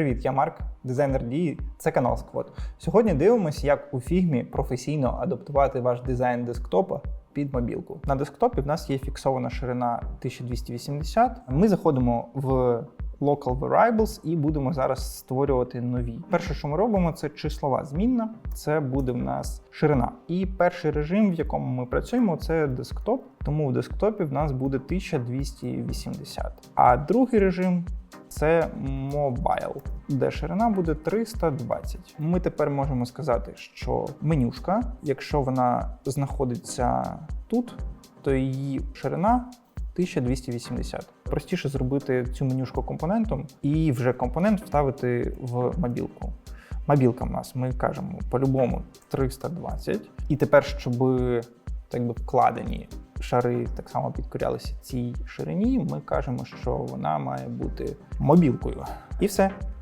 Привіт, я Марк, дизайнер дії. Це канал Squad. Сьогодні дивимося, як у фігмі професійно адаптувати ваш дизайн десктопа під мобілку. На десктопі в нас є фіксована ширина 1280. Ми заходимо в Local Variables і будемо зараз створювати нові. Перше, що ми робимо, це числова змінна. Це буде в нас ширина. І перший режим, в якому ми працюємо, це десктоп. Тому в десктопі в нас буде 1280. А другий режим це мобайл, де ширина буде 320. Ми тепер можемо сказати, що менюшка, якщо вона знаходиться тут, то її ширина 1280. Простіше зробити цю менюшку компонентом і вже компонент вставити в мобілку. Мобілка в нас, ми кажемо, по-любому 320. І тепер, щоб так би вкладені шари так само підкорялися цій ширині, ми кажемо, що вона має бути мобілкою. І все.